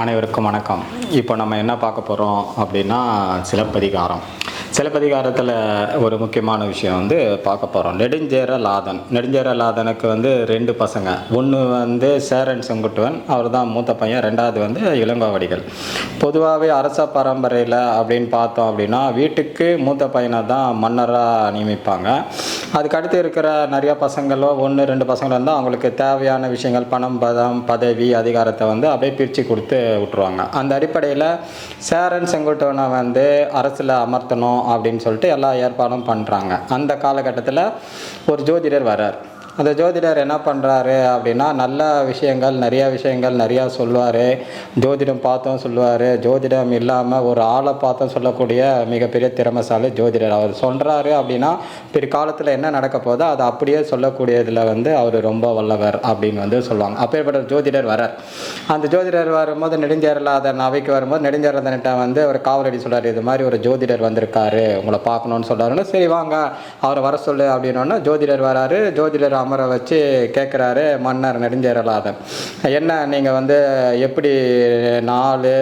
அனைவருக்கும் வணக்கம். இப்போ நம்ம என்ன பார்க்க போகிறோம் அப்படின்னா சிலப்பதிகாரம். சிலப்பதிகாரத்தில் ஒரு முக்கியமான விஷயம் வந்து பார்க்க போகிறோம் நெடுஞ்சேர லாதன் நெடுஞ்சேர லாதனுக்கு வந்து ரெண்டு பசங்க. ஒன்று வந்து சேரன் செங்குட்டுவன் அவர் தான் மூத்த பையன். ரெண்டாவது வந்து இளங்கோவடிகள். பொதுவாகவே அரச பரம்பரையில் அப்படின்னு பார்த்தோம் அப்படின்னா வீட்டுக்கு மூத்த பையனை தான் மன்னராக நியமிப்பாங்க. அதுக்கு அடுத்து இருக்கிற நிறைய பசங்களோ ஒன்று ரெண்டு பசங்களோ இருந்தால் அவங்களுக்கு தேவையான விஷயங்கள் பணம் பதம் பதவி அதிகாரத்தை வந்து அப்படியே பிரித்து கொடுத்து விட்ருவாங்க அந்த அடிப்படையில் சேரன் செங்குட்டுவனை வந்து அரசில் அமர்த்தணும். அப்படின்னு சொல்லிட்டு எல்லா ஏற்பாடும் பண்ணுறாங்க அந்த காலகட்டத்தில் ஒரு ஜோதிடர் வரார் அந்த ஜோதிடர் என்ன பண்ணுறாரு அப்படின்னா நல்ல விஷயங்கள் நிறையா விஷயங்கள் நிறையா சொல்லுவார். ஜோதிடம் பார்த்தோம் சொல்லுவார். ஜோதிடம் இல்லாமல் ஒரு ஆளை பார்த்தோம் சொல்லக்கூடிய மிகப்பெரிய திறமைசாலி ஜோதிடர். அவர் சொல்கிறாரு அப்படின்னா பிற்காலத்தில் என்ன நடக்க போதோ அதை அப்படியே சொல்லக்கூடியதில் வந்து அவர் ரொம்ப வல்லவர் அப்படின்னு வந்து சொல்லுவாங்க. அப்பேற்பட்ட ஜோதிடர் வரார் அந்த ஜோதிடர் வரும்போது நெடுஞ்சேரலாத அவைக்கு வரும்போது நெடுஞ்சேரலாதன்கிட்ட வந்து அவர் காவலடி சொல்கிறார் இது மாதிரி ஒரு ஜோதிடர் வந்திருக்காரு. உங்களை பார்க்கணும்னு சொல்றாருன்னு சரி வாங்க அவரை வர சொல்லு அப்படின்னோன்னா ஜோதிடர் வராரு. ஜோதிடர் அமர வச்சு கேட்குறாரு மன்னர் நெடுஞ்சேரலாதன் என்ன நீங்கள் வந்து எப்படி நாலு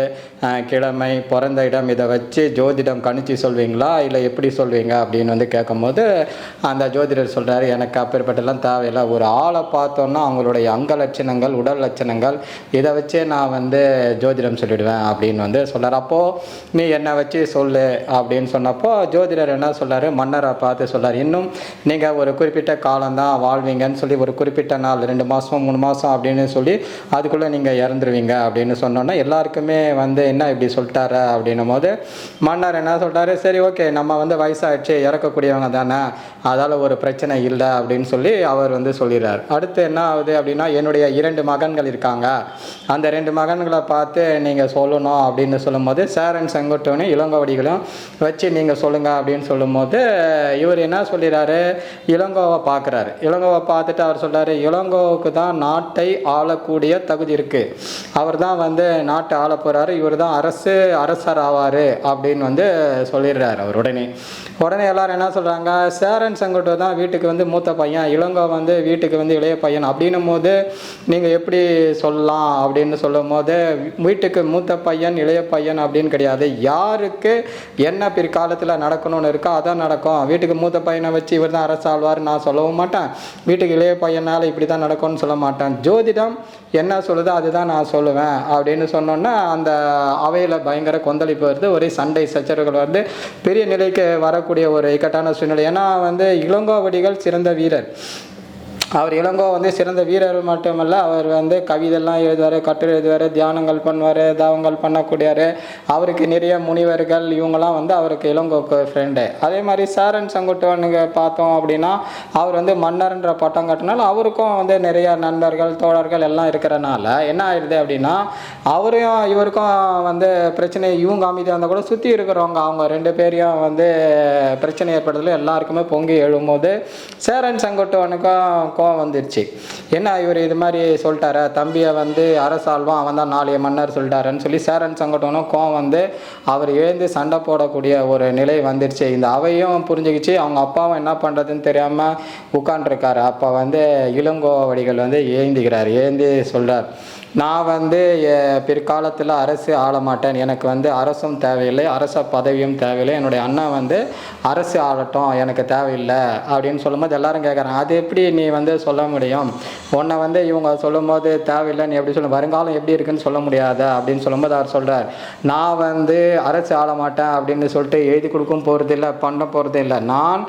கிழமை பிறந்த இடம் இதை வச்சு ஜோதிடம் கணிச்சு சொல்வீங்களா? இல்லை எப்படி சொல்வீங்க? அப்படின்னு வந்து கேட்கும்போது அந்த ஜோதிடர் சொல்கிறாரு எனக்கு அப்பேற்பட்டெல்லாம் தேவையில்லை. ஒரு ஆளை பார்த்தோன்னா அவங்களுடைய அங்க லட்சணங்கள் உடல் லட்சணங்கள் இதை வச்சே நான் வந்து ஜோதிடம் சொல்லிடுவேன் அப்படின்னு வந்து சொல்கிறார் அப்போது நீ என்னை வச்சு சொல்லு அப்படின்னு சொன்னப்போ ஜோதிடர் என்ன சொல்றாரு? மன்னரை பார்த்து சொல்கிறார் இன்னும் நீங்கள் ஒரு குறிப்பிட்ட காலம்தான் வாழ்வீங்கன்னு சொல்லி ஒரு குறிப்பிட்ட நாள் ரெண்டு மாதம் மூணு மாதம் அப்படின்னு சொல்லி அதுக்குள்ளே நீங்கள் இறந்துருவீங்க அப்படின்னு சொன்னோன்னா எல்லாருக்குமே வந்து என்ன இப்படி சொல்லிட்டாரு அப்படின்னும் போது மன்னர் என்ன சொல்கிறாரு சரி ஓகே நம்ம வந்து வயசாகிடுச்சு இறக்கக்கூடியவங்க தானே அதால் ஒரு பிரச்சனை இல்லை அப்படின்னு சொல்லி அவர் வந்து சொல்லிடுறார். அடுத்து என்ன ஆகுது அப்படின்னா என்னுடைய இரண்டு மகன்கள் இருக்காங்க. அந்த ரெண்டு மகன்களை பார்த்து நீங்கள் சொல்லணும் அப்படின்னு சொல்லும்போது சேரன் செங்கோட்டவனையும் இளங்கோவடிகளும் வச்சு நீங்கள் சொல்லுங்கள் அப்படின்னு சொல்லும்போது இவர் என்ன சொல்லிடுறாரு? இளங்கோவை பார்க்குறாரு. இளங்கோவை பார்த்துட்டு அவர் சொல்கிறாரு இளங்கோவுக்கு தான் நாட்டை ஆளக்கூடிய தகுதி இருக்குது அவர் தான் வந்து நாட்டை ஆள போகிறாரு இவர் தான் அரசு அரசர் ஆவார் அப்படின்னு வந்து சொல்லிடுறாரு அவர் உடனே. உடனே எல்லாரும் என்ன சொல்கிறாங்க சேரன் செங்கோட்டை தான் வீட்டுக்கு வந்து மூத்த பையன் இளங்கோ வந்து வீட்டுக்கு வந்து இளைய பையன் அப்படின்னும் போது நீங்கள் எப்படி சொல்லலாம் அப்படின்னு சொல்லும் போது வீட்டுக்கு மூத்த பையன் இளைய பையன் அப்படின்னு கிடையாது. யாருக்கு என்ன பிற்காலத்தில் நடக்கணும்னு இருக்கோ அதான் நடக்கும். வீட்டுக்கு மூத்த பையனை வச்சு இவர் தான் அரசு ஆழ்வார் நான் சொல்லவும் மாட்டேன். வீட்டுக்கு இளைய பையனால் இப்படி தான் நடக்கும்னு சொல்ல மாட்டேன். ஜோதிடம் என்ன சொல்லுதோ அதுதான் நான் சொல்லுவேன் அப்படின்னு சொன்னோன்னா அந்த அவையில் பயங்கர கொந்தளிப்பு வருது. ஒரே சண்டை சச்சரவுகள் வந்து பெரிய நிலைக்கு வரக்கூடிய ஒரு இக்கட்டான சூழ்நிலை. ஏன்னா வந்து இளங்கோவடிகள் சிறந்த வீரர். அவர் இளங்கோ வந்து சிறந்த வீரர் மட்டுமல்ல அவர் வந்து கவிதைலாம் எழுதுவார் கட்டுரை எழுதுவார் தியானங்கள் பண்ணுவார் தாவங்கள் பண்ணக்கூடியார் அவருக்கு நிறைய முனிவர்கள் இவங்கெல்லாம் வந்து அவருக்கு இளங்கோக்கு ஃப்ரெண்டு அதே மாதிரி சாரன் செங்குட்டுவனுக்கு பார்த்தோம் அப்படின்னா அவர் வந்து மன்னர்ன்ற பட்டம் கட்டினால அவருக்கும் வந்து நிறைய நண்பர்கள் தோழர்கள் எல்லாம் இருக்கிறனால என்ன ஆயிடுது அப்படின்னா அவரையும் இவருக்கும் வந்து பிரச்சனை இவங்க அமைதியாக இருந்தால் கூட சுற்றி இருக்கிறவங்க அவங்க ரெண்டு பேரையும் வந்து பிரச்சனை ஏற்படுறதுல எல்லாருக்குமே பொங்கி எழும்போது சேரன் செங்குட்டுவனுக்கும் கோவம் வந்துடுச்சு என்ன இவர் இது மாதிரி சொல்லிட்டாரு? தம்பியை வந்து அரசாள்வான் அவன் தான் நாளைய மன்னர் சொல்லிட்டாருன்னு சொல்லி சேரன் சங்கட்டனும் கோவம் வந்து அவர் எழுந்து சண்டை போடக்கூடிய ஒரு நிலை வந்துடுச்சு இந்த அவையும் புரிஞ்சுக்கிச்சு. அவங்க அப்பாவும் என்ன பண்ணுறதுன்னு தெரியாமல் உட்காண்ட்ருக்காரு அப்போ வந்து இளங்கோவடிகள் வந்து ஏந்திக்கிறார் ஏந்தி சொல்கிறார் நான் வந்து பிற்காலத்தில் அரசு ஆள மாட்டேன் எனக்கு வந்து அரசும் தேவையில்லை அரச பதவியும் தேவையில்லை. என்னுடைய அண்ணன் வந்து அரசு ஆளட்டும் எனக்கு தேவையில்லை. அப்படின்னு சொல்லும்போது எல்லாரும் கேட்குறாங்க அது எப்படி நீ வந்து சொல்ல முடியும். உன்னை வந்து இவங்க சொல்லும்போது போது தேவையில்லைன்னு எப்படி சொல்ல? வருங்காலம் எப்படி இருக்குன்னு சொல்ல முடியாத? அப்படின்னு சொல்லும்போது அவர் சொல்கிறார் நான் வந்து அரசு ஆள மாட்டேன் அப்படின்னு சொல்லிட்டு எழுதி கொடுக்கும் போகிறது இல்லை பண்ண போகிறது இல்லை நான்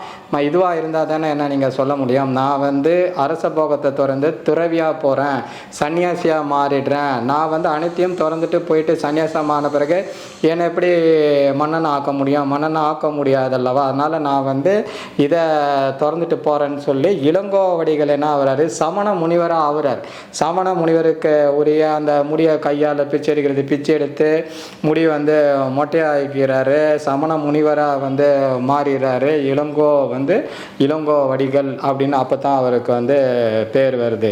இதுவாக இருந்தால் தானே என்ன நீங்கள் சொல்ல முடியும்? நான் வந்து அரச போகத்தை திறந்து துறவியாக போகிறேன் சன்னியாசியாக மாறிடுறேன். நான் வந்து அனைத்தையும் திறந்துட்டு போயிட்டு சன்னியாசம் ஆன பிறகு என்னை எப்படி மன்னனை ஆக்க முடியும்? மன்னனை ஆக்க முடியாதல்லவா? அதனால் நான் வந்து இதை திறந்துட்டு போகிறேன்னு சொல்லி இளங்கோவடிகளை என்ன ஆகிறாரு? சமண முனிவராக ஆகுறார். சமண முனிவருக்கு உரிய அந்த முடியை கையால் பிச்சை எடுக்கிறது பிச்சை எடுத்து முடி வந்து மொட்டையாக்கிறாரு. சமண முனிவராக வந்து மாறிடுறாரு இளங்கோ வந்து இளங்கோ வடிகள் அப்படின்னு அப்போ தான் அவருக்கு வந்து பேர் வருது.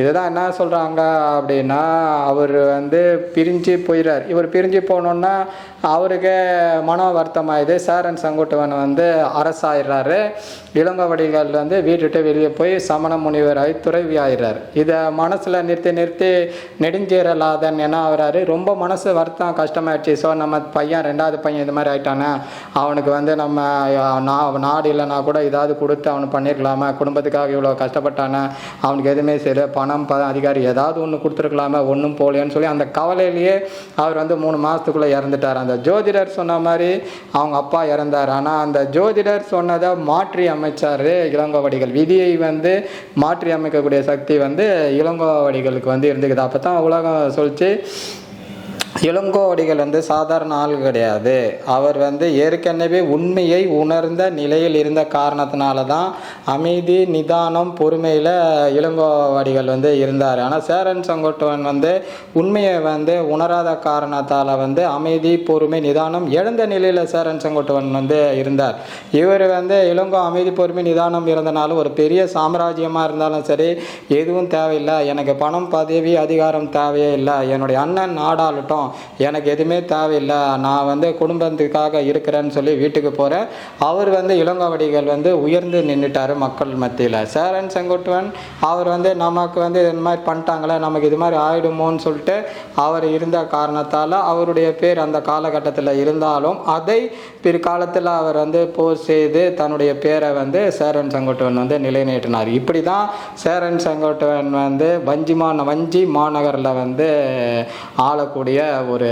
இதுதான் என்ன சொல்கிறாங்க அப்படின்னா அவர் வந்து பிரிஞ்சு போயிடுறார் இவர் பிரிஞ்சு போனோன்னா அவருக்கு மன வருத்தமாயுது. சேரன் செங்குட்டுவன் வந்து அரசாயிடுறாரு. இளங்கவடிகள் வந்து வீட்டுட்டு வெளியே போய் சமண சமண முனிவராய் துறவியாயிறார் இதை மனசில் நிறுத்தி நிறுத்தி நெடுஞ்சீரலாதன் என்ன ஆகிறாரு ரொம்ப மனசு வருத்தம் கஷ்டமாயிடுச்சு. ஸோ நம்ம பையன் ரெண்டாவது பையன் இது மாதிரி ஆயிட்டானே? அவனுக்கு வந்து நம்ம நான் நா நாடு இல்லைனா கூட ஏதாவது கொடுத்து அவனுக்கு பண்ணியிருக்கலாமா குடும்பத்துக்காக இவ்வளோ கஷ்டப்பட்டானே? அவனுக்கு எதுவுமே சரி பணம் ப அதிகாரி ஏதாவது ஒன்று கொடுத்துருக்கலாமா? ஒன்றும் போகலையேன்னு சொல்லி அந்த கவலையிலேயே அவர் வந்து மூணு மாதத்துக்குள்ளே இறந்துட்டார். அந்த ஜோதிடர் சொன்ன மாதிரி அவங்க அப்பா இறந்தார். ஆனால் அந்த ஜோதிடர் சொன்னதை மாற்றி அமைச்சார் இளங்கோவடிகள். விதியை வந்து மாற்றி அமைக்கக்கூடிய சக்தி வந்து இளங்கோவடிகளுக்கு வந்து இருந்துக்குது. அப்போ தான் உலகம் சொல்லிச்சு இளங்கோவடிகள் வந்து சாதாரண ஆள் கிடையாது. அவர் வந்து ஏற்கனவே உண்மையை உணர்ந்த நிலையில் இருந்த காரணத்தினால தான் அமைதி நிதானம் பொறுமையில் இளங்கோவடிகள் வந்து இருந்தார். ஆனால் சேரன் செங்கோட்டுவன் வந்து உண்மையை வந்து உணராத காரணத்தால் வந்து அமைதி பொறுமை நிதானம் இழந்த நிலையில் சேரன் செங்கோட்டுவன் வந்து இருந்தார். இவர் வந்து இளங்கோ அமைதி பொறுமை நிதானம் இருந்தனாலும் ஒரு பெரிய சாம்ராஜ்யமாக இருந்தாலும் சரி எதுவும் தேவையில்லை. எனக்கு பணம் பதவி அதிகாரம் தேவையே இல்லை. என்னுடைய அண்ணன் நாடாளட்டும் எனக்கு எதுவுமே தேவையில்லை. நான் வந்து குடும்பத்துக்காக இருக்கிறேன்னு சொல்லி வீட்டுக்கு போகிறேன் அவர் வந்து இளங்கோவடிகள் வந்து உயர்ந்து நின்றுட்டார் மக்கள் மத்தியில். சேரன் செங்குட்டுவன் அவர் வந்து நமக்கு வந்து இது மாதிரி பண்ணிட்டாங்களே நமக்கு இது மாதிரி ஆயிடுமோன்னு சொல்லிட்டு அவர் இருந்த காரணத்தால் அவருடைய பேர் அந்த காலகட்டத்தில் இருந்தாலும் அதை பிற்காலத்தில் அவர் வந்து போர் செய்து தன்னுடைய பேரை வந்து சேரன் செங்கோட்டுவன் வந்து நிலைநாட்டினார். இப்படி தான் சேரன் செங்கோட்டுவன் வந்து வஞ்சி மா வஞ்சி மாநகரில் வந்து ஆளக்கூடிய ஒரு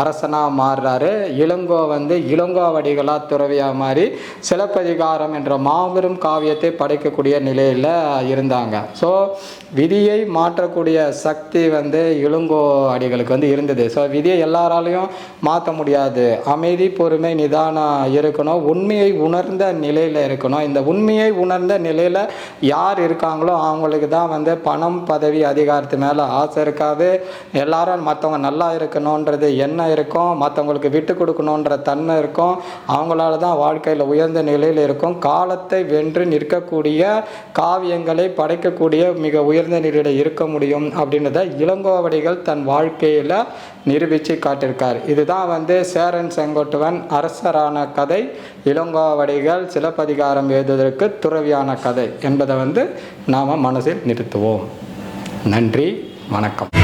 அரசனாக மாறுறாரு. இளங்கோ வந்து இளங்கோவடிகளாக துறவியாக மாறி சிலப்பதிகாரம் என்ற மாபெரும் காவியத்தை படைக்கக்கூடிய நிலையில் இருந்தாங்க. ஸோ விதியை மாற்றக்கூடிய சக்தி வந்து இளங்கோ அடிகளுக்கு வந்து இருந்தது. ஸோ விதியை எல்லாராலையும் மாற்ற முடியாது. அமைதி பொறுமை நிதானம் இருக்கணும். உண்மையை உணர்ந்த நிலையில் இருக்கணும். இந்த உண்மையை உணர்ந்த நிலையில் யார் இருக்காங்களோ அவங்களுக்கு தான் வந்து பணம் பதவி அதிகாரத்து மேலே ஆசை இருக்காது. எல்லாரும் மற்றவங்க நல்லா இருக்கணும் இருக்கணுன்றது எண்ணம் இருக்கும் மற்றவங்களுக்கு விட்டு கொடுக்கணுன்ற தன்மை இருக்கும் அவங்களால தான் வாழ்க்கையில் உயர்ந்த நிலையில் இருக்கும். காலத்தை வென்று நிற்கக்கூடிய காவியங்களை படைக்கக்கூடிய மிக உயர்ந்த நிலையில் இருக்க முடியும் அப்படின்றத இளங்கோவடிகள் தன் வாழ்க்கையில் நிரூபித்து காட்டியிருக்கார். இதுதான் வந்து சேரன் செங்கோட்டுவன் அரசரான கதை. இளங்கோவடிகள் சிலப்பதிகாரம் எழுதுவதற்கு துறவியான கதை என்பதை வந்து நாம் மனசில் நிறுத்துவோம். நன்றி வணக்கம்.